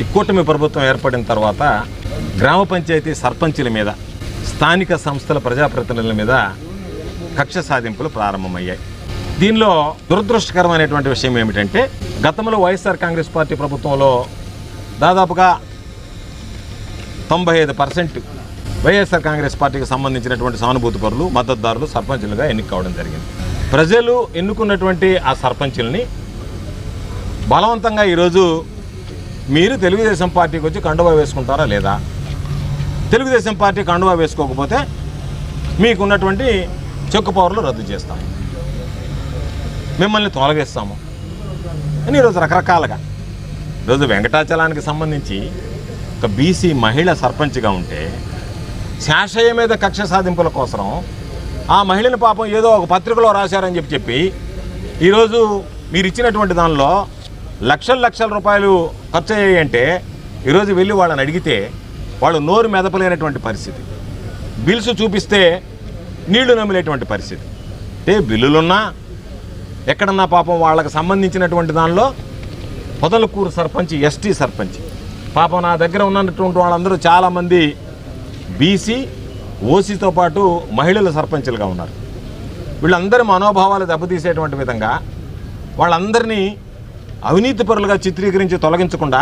ఈ కూటమి ప్రభుత్వం ఏర్పడిన తర్వాత గ్రామ పంచాయతీ సర్పంచుల మీద స్థానిక సంస్థల ప్రజాప్రతినిధుల మీద కక్ష సాధింపులు ప్రారంభమయ్యాయి. దీనిలో దురదృష్టకరమైనటువంటి విషయం ఏమిటంటే గతంలో వైఎస్ఆర్ కాంగ్రెస్ పార్టీ ప్రభుత్వంలో దాదాపుగా తొంభై ఐదు పర్సెంట్ వైఎస్ఆర్ కాంగ్రెస్ పార్టీకి సంబంధించినటువంటి సానుభూతి పరులు మద్దతుదారులు సర్పంచులుగా ఎన్నిక కావడం జరిగింది. ప్రజలు ఎన్నుకున్నటువంటి ఆ సర్పంచుల్ని బలవంతంగా ఈరోజు మీరు తెలుగుదేశం పార్టీకి వచ్చి కండువా వేసుకుంటారా లేదా? తెలుగుదేశం పార్టీ కండువా వేసుకోకపోతే మీకున్నటువంటి చెక్కు పవర్లు రద్దు చేస్తాం. మిమ్మల్ని తొలగిస్తాము. అని ఈరోజు రకరకాలుగా ఈరోజు వెంకటాచలానికి సంబంధించి ఒక బీసీ మహిళ సర్పంచ్గా ఉంటే శాషయ్య మీద కక్ష సాధింపుల కోసం ఆ మహిళని పాపం ఏదో ఒక పత్రికలో రాశారని చెప్పి చెప్పి ఈరోజు మీరు ఇచ్చినటువంటి దానిలో లక్షల లక్షల రూపాయలు ఖర్చు అయ్యాయి అంటే ఈరోజు వెళ్ళి వాళ్ళని అడిగితే వాళ్ళు నోరు మెదపలేనటువంటి పరిస్థితి. బిల్స్ చూపిస్తే నీళ్ళు నమిలేటువంటి పరిస్థితి. అంటే బిల్లులున్నా ఎక్కడన్నా పాపం వాళ్ళకి సంబంధించినటువంటి దానిలో పొదలకూరు సర్పంచ్ ఎస్టీ సర్పంచ్. పాపం నా దగ్గర ఉన్నటువంటి వాళ్ళందరూ చాలామంది బీసీ ఓసీతో పాటు మహిళల సర్పంచులుగా ఉన్నారు. వీళ్ళందరి మనోభావాలు దెబ్బతీసేటువంటి విధంగా వాళ్ళందరినీ అవినీతి పరులుగా చిత్రీకరించి తొలగించకుండా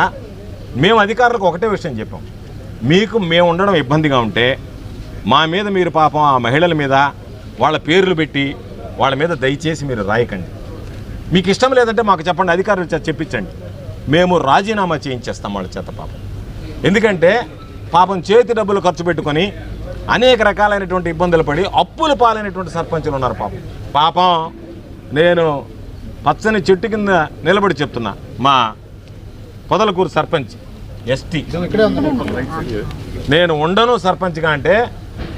మేము అధికారులకు ఒకటే విషయం చెప్పాం. మీకు మేము ఉండడం ఇబ్బందిగా ఉంటే మా మీద మీరు పాపం ఆ మహిళల మీద వాళ్ళ పేర్లు పెట్టి వాళ్ళ మీద దయచేసి మీరు రాయకండి. మీకు ఇష్టం లేదంటే మాకు చెప్పండి అధికారులు చెప్పించండి. మేము రాజీనామా చేయించేస్తాం వాళ్ళ చేత పాపం. ఎందుకంటే పాపం చేతి డబ్బులు ఖర్చు పెట్టుకొని అనేక రకాలైనటువంటి ఇబ్బందులు పడి అప్పులు పాలైనటువంటి సర్పంచులు ఉన్నారు పాపం. పాపం నేను పచ్చని చెట్టు కింద నిలబడి చెప్తున్నా. మా పొదలకూరు సర్పంచ్ ఎస్టీ. నేను ఉండను సర్పంచ్గా అంటే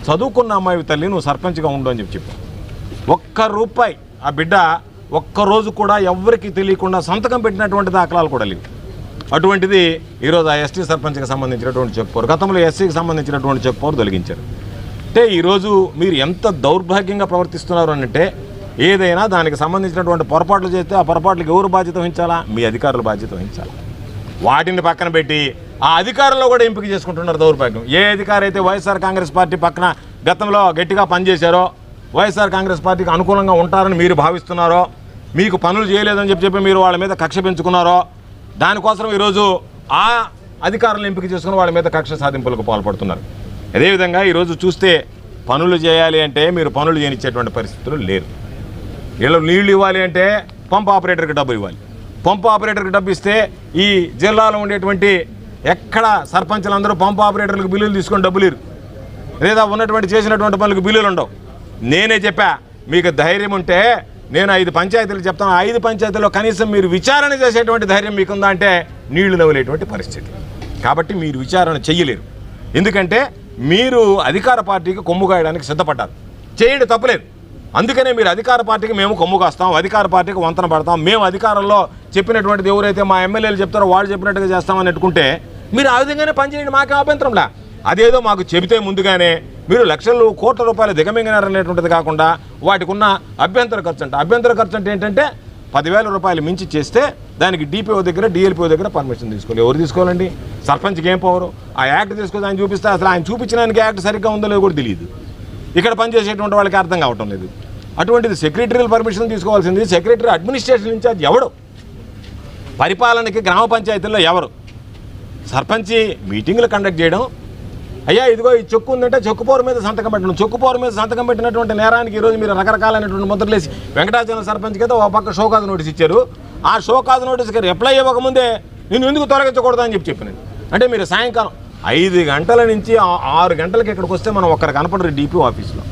చదువుకున్న అమ్మాయి తల్లి నువ్వు సర్పంచ్గా ఉండు అని చెప్పి చెప్పాను ఒక్క రూపాయి ఆ బిడ్డ ఒక్క రోజు కూడా ఎవ్వరికి తెలియకుండా సంతకం పెట్టినటువంటి దాఖలాలు కూడా లేవు. అటువంటిది ఈరోజు ఆ ఎస్టీ సర్పంచ్కి సంబంధించినటువంటి చెక్ గతంలో ఎస్సీకి సంబంధించినటువంటి చెక్ పవర్ తొలగించారు. అంటే ఈరోజు మీరు ఎంత దౌర్భాగ్యంగా ప్రవర్తిస్తున్నారు అంటే ఏదైనా దానికి సంబంధించినటువంటి పొరపాట్లు చేస్తే ఆ పొరపాట్లకు ఎవరు బాధ్యత వహించాలా? మీ అధికారులు బాధ్యత వహించాలా. వాటిని పక్కన పెట్టి ఆ అధికారంలో కూడా ఎంపిక చేసుకుంటున్నారు దౌర్భాగ్యం. ఏ అధికారి అయితే వైఎస్ఆర్ కాంగ్రెస్ పార్టీ పక్కన గతంలో గట్టిగా పనిచేశారో వైఎస్ఆర్ కాంగ్రెస్ పార్టీకి అనుకూలంగా ఉంటారని మీరు భావిస్తున్నారో మీకు పనులు చేయలేదని చెప్పి చెప్పి మీరు వాళ్ళ మీద కక్ష పెంచుకున్నారో దానికోసం ఈరోజు ఆ అధికారులను ఎంపిక చేసుకుని వాళ్ళ మీద కక్ష సాధింపులకు పాల్పడుతున్నారు. అదేవిధంగా ఈరోజు చూస్తే పనులు చేయాలి అంటే మీరు పనులు చేయనిచ్చేటువంటి పరిస్థితులు లేరు. వీళ్ళు నీళ్ళు ఇవ్వాలి అంటే పంప్ ఆపరేటర్కి డబ్బు ఇవ్వాలి. పంప్ ఆపరేటర్కి డబ్బు ఇస్తే ఈ జిల్లాలో ఉండేటువంటి ఎక్కడ సర్పంచులందరూ పంప్ ఆపరేటర్లకు బిల్లులు తీసుకొని డబ్బులు ఇరు లేదా ఉన్నటువంటి చేసినటువంటి పనులకు బిల్లులు ఉండవు. నేనే చెప్పా మీకు ధైర్యం ఉంటే నేను ఐదు పంచాయతీలు చెప్తాను. ఐదు పంచాయతీల్లో కనీసం మీరు విచారణ చేసేటువంటి ధైర్యం మీకుందా అంటే నీళ్ళు నవ్వలేటువంటి పరిస్థితి. కాబట్టి మీరు విచారణ చెయ్యలేరు. ఎందుకంటే మీరు అధికార పార్టీకి కొమ్ము కాయడానికి సిద్ధపడ్డారు. చేయండి తప్పలేదు. అందుకనే మీరు అధికార పార్టీకి మేము కొమ్ము కాస్తాం అధికార పార్టీకి వంతన పడతాం. మేము అధికారంలో చెప్పినటువంటిది ఎవరైతే మా ఎమ్మెల్యేలు చెప్తారో వాళ్ళు చెప్పినట్టుగా చేస్తామని పెట్టుకుంటే మీరు ఆ విధంగానే పనిచేయండి మాకే అభ్యంతరంలా అదేదో మాకు చెబితే ముందుగానే మీరు లక్షలు కోట్ల రూపాయలు దిగమింగినారనేటువంటిది కాకుండా వాటికి ఉన్న అభ్యంతర ఖర్చు అంటే. అభ్యంతర ఖర్చు అంటే ఏంటంటే పదివేల రూపాయలు మించి చేస్తే దానికి డిపిఓ దగ్గర డిఎల్పిఓ దగ్గర పర్మిషన్ తీసుకోవాలి ఎవరు తీసుకోవాలండి? సర్పంచ్కి ఏం పవరు? ఆ యాక్ట్ తీసుకొని ఆయన చూపిస్తే అసలు ఆయన చూపించడానికి యాక్ట్ సరిగ్గా ఉందో లేదో కూడా తెలియదు. ఇక్కడ పనిచేసేటువంటి వాళ్ళకి అర్థం కావటం లేదు. అటువంటిది సెక్రటరీల పర్మిషన్ తీసుకోవాల్సింది. సెక్రటరీ అడ్మినిస్ట్రేషన్ ఇన్ఛార్జ్ ఎవడు? పరిపాలనకి గ్రామ పంచాయతీల్లో ఎవరు? సర్పంచి మీటింగ్లు కండక్ట్ చేయడం. అయ్యా ఇదిగో ఈ చెక్కు ఉందంటే చెక్కుపోరు మీద సంతకం పెట్టడం. చెక్కుపోరు మీద సంతకం పెట్టినటువంటి నేరానికి ఈరోజు మీరు రకరకాలైనటువంటి ముద్రలేసి వెంకటాచలం సర్పంచ్ కింద ఒక పక్క షోకాజ్ నోటీస్ ఇచ్చారు. ఆ షోకాజ్ నోటీస్కి రిప్లై ఇవ్వకముందే నేను ఎందుకు తొలగించకూడదు అని చెప్పి చెప్పినాను అంటే మీరు సాయంకాలం ఐదు గంటల నుంచి ఆరు గంటలకి ఇక్కడికి వస్తే మనం ఒక్కరు కనపడరు డిపి ఆఫీస్లో.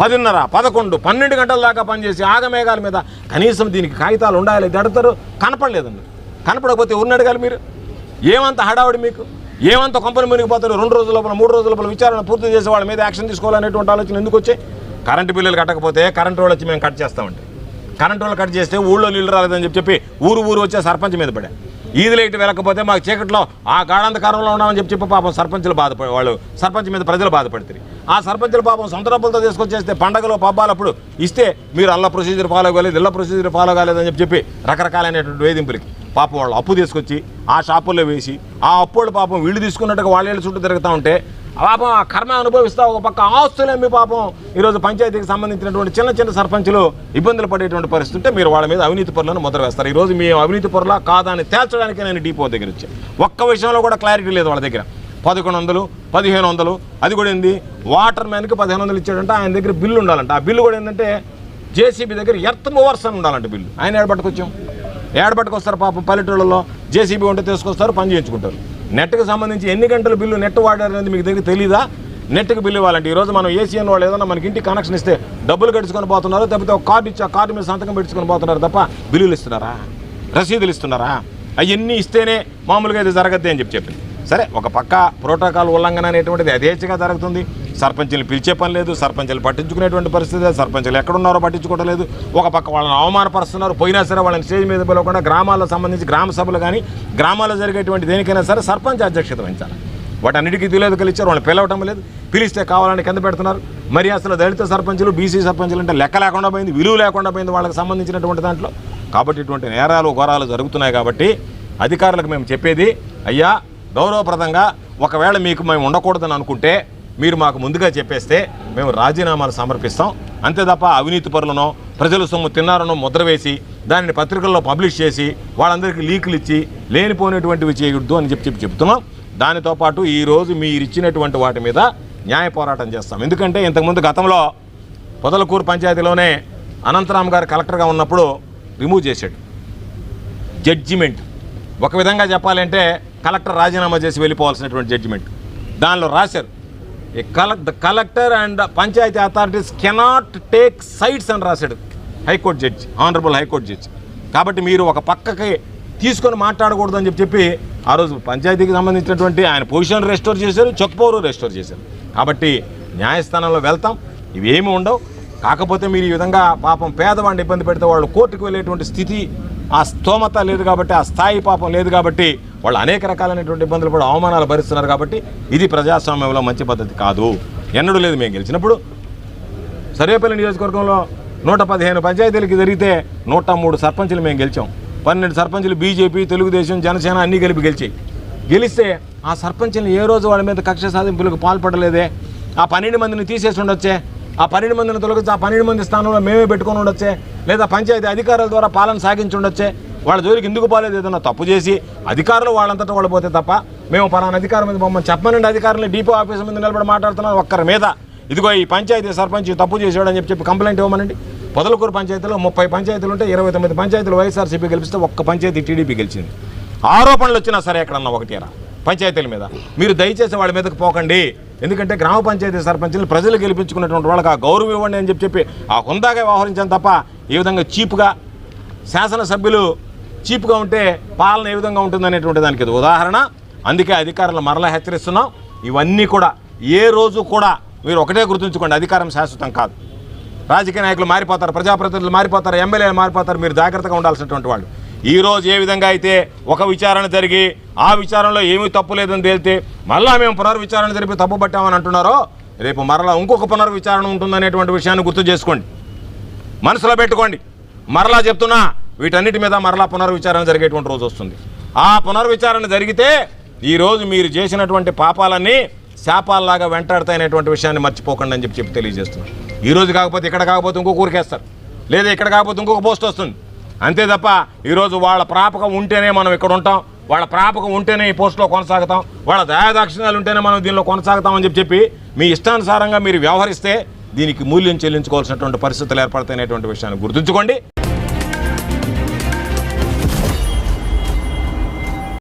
పదిన్నర పదకొండు పన్నెండు గంటల దాకా పనిచేసి ఆగమేఘాల మీద కనీసం దీనికి కాగితాలు ఉండాలి దడతారు కనపడలేదండి. కనపడకపోతే ఎవరిని అడగాలి మీరు? ఏమంత హడావుడి మీకు? ఏమంత కంపెనీ మునిగిపోతారు? రెండు రోజుల లోపల మూడు రోజుల లోపల విచారణ పూర్తి చేసి వాళ్ళ మీద యాక్షన్ తీసుకోవాలనేటువంటి ఆలోచన ఎందుకు వచ్చాయి? కరెంటు బిల్లులు కట్టకపోతే కరెంటు వాళ్ళు వచ్చి మేము కట్ చేస్తామండి. కరెంటు వాళ్ళు కట్ చేస్తే ఊళ్ళో నీళ్ళు రాలేదని చెప్పి చెప్పి ఊరు ఊరు వచ్చే సర్పంచ్ మీద పడా ఈది లైట్ వెళ్ళకపోతే మాకు చీకట్లో ఆ గాఢాంధకారంలో ఉన్నామని చెప్పి చెప్పి పాపం సర్పంచులు బాధపడి వాళ్ళు సర్పంచ్ మీద ప్రజలు బాధపడతారు ఆ సర్పంచులు పాపం సొంత డబ్బులతో తీసుకొచ్చేస్తే పండగలో పబ్బాలప్పుడు ఇస్తే మీరు అల్ల ప్రొసీజర్ ఫాలో కాలేదు ఇళ్ళ ప్రొసీజర్ ఫాలో కాలేదని చెప్పి చెప్పి రకరకాలైనటువంటి వేధింపులకి పాపం వాళ్ళు అప్పు తీసుకొచ్చి ఆ షాపుల్లో వేసి ఆ అప్పులు పాపం వీళ్ళు తీసుకున్నట్టుగా వాళ్ళ చుట్టూ తిరుగుతూ ఉంటే పాపం ఆ కర్మ అనుభవిస్తా ఒక పక్క ఆస్తులు అమ్మి పాపం? ఈరోజు పంచాయతీకి సంబంధించినటువంటి చిన్న చిన్న సర్పంచులు ఇబ్బందులు పడేటువంటి పరిస్థితి ఉంటే మీరు వాళ్ళ మీద అవినీతి పరులను ముద్ర వేస్తారు. ఈరోజు మీ అవినీతి పరులా కాదా అని తేల్చడానికి నేను డిపో దగ్గర వచ్చాను. ఒక్క విషయంలో కూడా క్లారిటీ లేదు వాళ్ళ దగ్గర. పదకొండు వందలు పదిహేను వందలు అది కూడా ఏంది? వాటర్ మ్యాన్కి పదిహేను వందలు ఇచ్చాడంటే ఆయన దగ్గర బిల్లు ఉండాలంట. ఆ బిల్లు కూడా ఏంటంటే జేసీబీ దగ్గర ఎర్త్ మూవర్స్ అని ఉండాలంట బిల్లు. ఆయన ఏడబట్టుకొచ్చాం. ఏడబట్టుకొస్తారు పాపం పల్లెటూళ్ళలో జేసీబీ ఉంటే తీసుకొస్తారు పని చేయించుకుంటారు. నెట్కి సంబంధించి ఎన్ని గంటల బిల్లు నెట్ వాడారు అనేది మీకు దగ్గర తెలీదా? నెట్కి బిల్లు ఇవ్వాలంటే ఈరోజు మనం ఏసీఎన్ వాళ్ళు ఏదైనా మనకి ఇంటికి కనెక్షన్ ఇస్తే డబ్బులు గడుచుకొని పోతున్నారు తప్పితే ఒక కార్డు ఇచ్చి ఆ కార్డు మీద సంతకం పెట్టుకొని పోతున్నారు తప్ప బిల్లులు ఇస్తున్నారా? రసీదులు ఇస్తున్నారా? అవన్నీ ఇస్తేనే మామూలుగా ఇది జరగద్ది అని చెప్పి చెప్పింది. సరే ఒక పక్క ప్రోటోకాల్ ఉల్లంఘన అనేటువంటిది యథేచ్ఛగా జరుగుతుంది. సర్పంచులు పిలిచే పని లేదు సర్పంచ్లు పట్టించుకునేటువంటి పరిస్థితి సర్పంచ్లు సర్పంచులు ఎక్కడున్నారో పట్టించుకోవడం లేదు. ఒక పక్క వాళ్ళని అవమానపరుస్తున్నారు పోయినా సరే వాళ్ళని స్టేజ్ మీద పిలవకుండా గ్రామాలకు సంబంధించి గ్రామ సభలు కానీ గ్రామాల్లో జరిగేటువంటి దేనికైనా సరే సర్పంచ్ అధ్యక్షత వహించాలి. వాటన్నిటికీ తెలియదు కలిచారు వాళ్ళని పిలవటం లేదు. పిలిస్తే కావాలని కింద పెడుతున్నారు. మరి అసలు దళిత సర్పంచులు బీసీ సర్పంచులు అంటే లెక్క లేకుండా పోయింది విలువ లేకుండా పోయింది వాళ్ళకి సంబంధించినటువంటి దాంట్లో. కాబట్టి ఇటువంటి నేరాలు ఘోరాలు జరుగుతున్నాయి కాబట్టి అధికారులకు మేము చెప్పేది అయ్యా గౌరవప్రదంగా ఒకవేళ మీకు మేము ఉండకూడదని అనుకుంటే మీరు మాకు ముందుగా చెప్పేస్తే మేము రాజీనామాలు సమర్పిస్తాం. అంతే తప్ప అవినీతి పరులను ప్రజలు సొమ్ము తిన్నారనో ముద్ర వేసి దానిని పత్రికల్లో పబ్లిష్ చేసి వాళ్ళందరికీ లీకులు ఇచ్చి లేనిపోయినటువంటివి చేయకూడదు అని చెప్పి చెప్పి చెప్తున్నాం. దానితో పాటు ఈరోజు మీరు ఇచ్చినటువంటి వాటి మీద న్యాయ పోరాటం చేస్తాం. ఎందుకంటే ఇంతకుముందు గతంలో పొదలకూరు పంచాయతీలోనే అనంతరామ్ గారు కలెక్టర్గా ఉన్నప్పుడు రిమూవ్ చేశాడు. జడ్జిమెంట్. ఒక విధంగా చెప్పాలంటే కలెక్టర్ రాజీనామా చేసి వెళ్ళిపోవాల్సినటువంటి జడ్జిమెంట్. దానిలో రాశారు. Collector and panchayat authorities cannot take sites అని రాశాడు high court judge honourable high court judge. కాబట్టి మీరు ఒక పక్కకి తీసుకొని మాట్లాడకూడదు అని చెప్పి చెప్పి ఆ రోజు పంచాయతీకి సంబంధించినటువంటి ఆయన పొజిషన్ రెస్టోర్ చేశారు చెక్పవరు రెస్టోర్ చేశారు. కాబట్టి న్యాయస్థానంలో వెళ్తాం ఇవేమి ఉండవు. కాకపోతే మీరు ఈ విధంగా పాపం పేదవాడిని ఇబ్బంది పెడితే వాళ్ళు కోర్టుకు వెళ్ళేటువంటి స్థితి ఆ స్తోమత లేదు కాబట్టి ఆ స్థాయి పాపం లేదు కాబట్టి వాళ్ళు అనేక రకాలైనటువంటి ఇబ్బందులు కూడా అవమానాలు భరిస్తున్నారు కాబట్టి ఇది ప్రజాస్వామ్యంలో మంచి పద్ధతి కాదు. ఎన్నడూ లేదు మేము గెలిచినప్పుడు. సర్వేపల్లి నియోజకవర్గంలో నూట పదిహేను పంచాయతీలకి జరిగితే నూట మూడు సర్పంచులు మేము గెలిచాం. పన్నెండు సర్పంచులు బీజేపీ తెలుగుదేశం జనసేన అన్నీ కలిపి గెలిచాయి. గెలిస్తే ఆ సర్పంచులు ఏ రోజు వాళ్ళ మీద కక్ష సాధింపులకు పాల్పడలేదే? ఆ పన్నెండు మందిని తీసేసి ఉండొచ్చే? ఆ పన్నెండు మందిని తొలగించి ఆ పన్నెండు మంది స్థానంలో మేమే పెట్టుకొని ఉండొచ్చే లేదా పంచాయతీ అధికారుల ద్వారా పాలన సాగించి ఉండొచ్చే వాళ్ళ జోలికి ఎందుకు పోలేదు ఏదన్నా తప్పు చేసి అధికారులు వాళ్ళంతటా వాళ్ళు పోతే తప్ప మేము పలానా అధికారం మీద మమ్మల్ని చెప్పనండి అధికారులు డీపో ఆఫీస్ మీద నిలబడి మాట్లాడుతున్నారు ఒక్కరి మీద. ఇదిగో ఈ పంచాయతీ సర్పంచ్ తప్పు చేసాడు అని చెప్పి కంప్లైంట్ ఇవ్వమనండి. పొదలకూరు పంచాయతీలో ముప్పై పంచాయతీలు ఉంటే ఇరవై తొమ్మిది పంచాయతీలు వైఎస్ఆర్సీపీ గెలిపిస్తే ఒక్క పంచాయతీ టీడీపీ గెలిచింది. ఆరోపణలు వచ్చినా సరే ఎక్కడన్నా ఒకటి పంచాయతీల మీద. మీరు దయచేసి వాళ్ళ మీదకి పోకండి. ఎందుకంటే గ్రామ పంచాయతీ సర్పంచులు ప్రజలు గెలిపించుకున్నటువంటి వాళ్ళకి ఆ గౌరవం ఇవ్వండి అని చెప్పి చెప్పి ఆ హుందాగా వ్యవహరించాను తప్ప ఈ విధంగా చీప్గా శాసనసభ్యులు చీప్గా ఉంటే పాలన ఏ విధంగా ఉంటుందనేటువంటి దానికి ఇది ఉదాహరణ. అందుకే అధికారులు మరలా హెచ్చరిస్తున్నాం. ఇవన్నీ కూడా ఏ రోజు కూడా మీరు ఒకటే గుర్తుంచుకోండి అధికారం శాశ్వతం కాదు. రాజకీయ నాయకులు మారిపోతారు ప్రజాప్రతినిధులు మారిపోతారు ఎమ్మెల్యేలు మారిపోతారు మీరు జాగ్రత్తగా ఉండాల్సినటువంటి వాళ్ళు. ఈరోజు ఏ విధంగా అయితే ఒక విచారణ జరిగి ఆ విచారణలో ఏమీ తప్పు లేదని తేలితే మళ్ళా మేము పునర్విచారణ జరిపి తప్పు పట్టామని అంటున్నారో రేపు మరలా ఇంకొక పునర్విచారణ ఉంటుందనేటువంటి విషయాన్ని గుర్తు చేసుకోండి. మనసులో పెట్టుకోండి. మరలా చెప్తున్నా వీటన్నిటి మీద మరలా పునర్విచారణ జరిగేటువంటి రోజు వస్తుంది. ఆ పునర్విచారణ జరిగితే ఈరోజు మీరు చేసినటువంటి పాపాలన్నీ శాపాలలాగా వెంటాడతాయనేటువంటి విషయాన్ని మర్చిపోకండి అని చెప్పి చెప్పి తెలియజేస్తున్నాను ఈరోజు కాకపోతే ఇక్కడ కాకపోతే ఇంకొక ఊరికేస్తారు. లేదా ఇక్కడ కాకపోతే ఇంకొక పోస్ట్ వస్తుంది. అంతే తప్ప ఈరోజు వాళ్ళ ప్రాపకం ఉంటేనే మనం ఇక్కడ ఉంటాం వాళ్ళ ప్రాపకం ఉంటేనే ఈ పోస్టులో కొనసాగుతాం వాళ్ళ దయాదాక్షిణ్యాలు ఉంటేనే మనం దీనిలో కొనసాగుతామని చెప్పి చెప్పి మీ ఇష్టానుసారంగా మీరు వ్యవహరిస్తే దీనికి మూల్యం చెల్లించుకోవాల్సినటువంటి పరిస్థితులు ఏర్పడతాయనేటువంటి విషయాన్ని గుర్తుంచుకోండి.